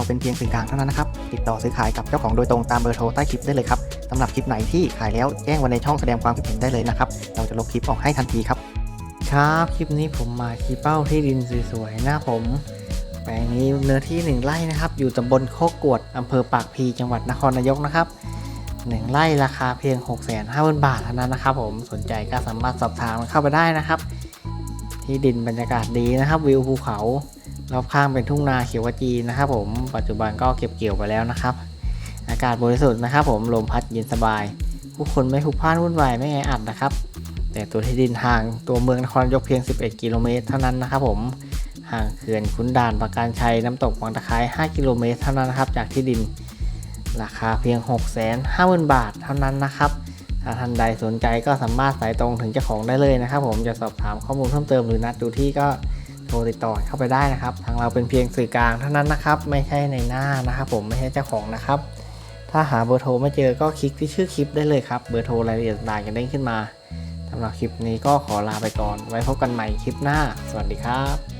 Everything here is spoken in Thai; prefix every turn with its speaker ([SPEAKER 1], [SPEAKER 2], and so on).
[SPEAKER 1] เราเป็นเพียงสื่อกลางเท่านั้นนะครับ ติดต่อซื้อขายกับเจ้าของโดยตรงตามเบอร์โทรใต้คลิปได้เลยครับสำหรับคลิปไหนที่ขายแล้วแจ้งไว้ในช่องแสดงความคิดเห็นได้เลยนะครับ เราจะลบคลิปออกให้ทันทีครับครับคลิปนี้ผมมาชี้เป้าที่ดินสวยๆหน้าผม แปลงนี้เนื้อที่ 1 ไร่นะครับ อยู่ตำบลโคกกวดอำเภอปากพีจังหวัดนครนายกนะครับ1ไร่ราคาเพียง 6 5 0 0 0 0 บาทเท่านั้นนะครับผมสนใจก็สามารถสอบถามเข้าไปได้นะครับ ที่ดินบรรยากาศดีนะครับวิวภูเขารอบข้างเป็นทุ่งนาเขียวขจีนะครับ ผมปัจจุบันก็เก็บเกี่ยวไปแล้วนะครับ อากาศบริสุทธิ์นะครับ ผมลมพัดเย็นสบาย ผู้คนไม่พลุกพล่านวุ่นวายไม่แออัดนะครับ แต่ตัวที่ดินห่างตัวเมืองนครยกเพียง 11 กิโลเมตรเท่านั้นนะครับ ผมห่างเขื่อนขุนด่านปราการชัยน้ำตกวังตะไคร้5กิโลเมตรเท่านั้นนะครับ จากที่ดินราคาเพียง 6 5 0 0 0 0 บาทเท่านั้นนะครับ ถ้าท่านใดสนใจก็สามารถสายตรงถึงเจ้าของได้เลยนะครับ ผมจะสอบถามข้อมูลเพิ่มเติมหรือนัดดูที่ก็โทรติดต่อเข้าไปได้นะครับ ทางเราเป็นเพียงสื่อกลางเท่านั้นนะครับ ไม่ใช่ในหน้านะครับ ผมไม่ใช่เจ้าของนะครับ ถ้าหาเบอร์โทรไม่เจอก็คลิกที่ชื่อคลิปได้เลยครับเบอร์โทรรายละเอียดต่างๆจะเด้งขึ้นมาสำหรับคลิปนี้ก็ขอลาไปก่อน ไว้พบกันใหม่คลิปหน้า สวัสดีครับ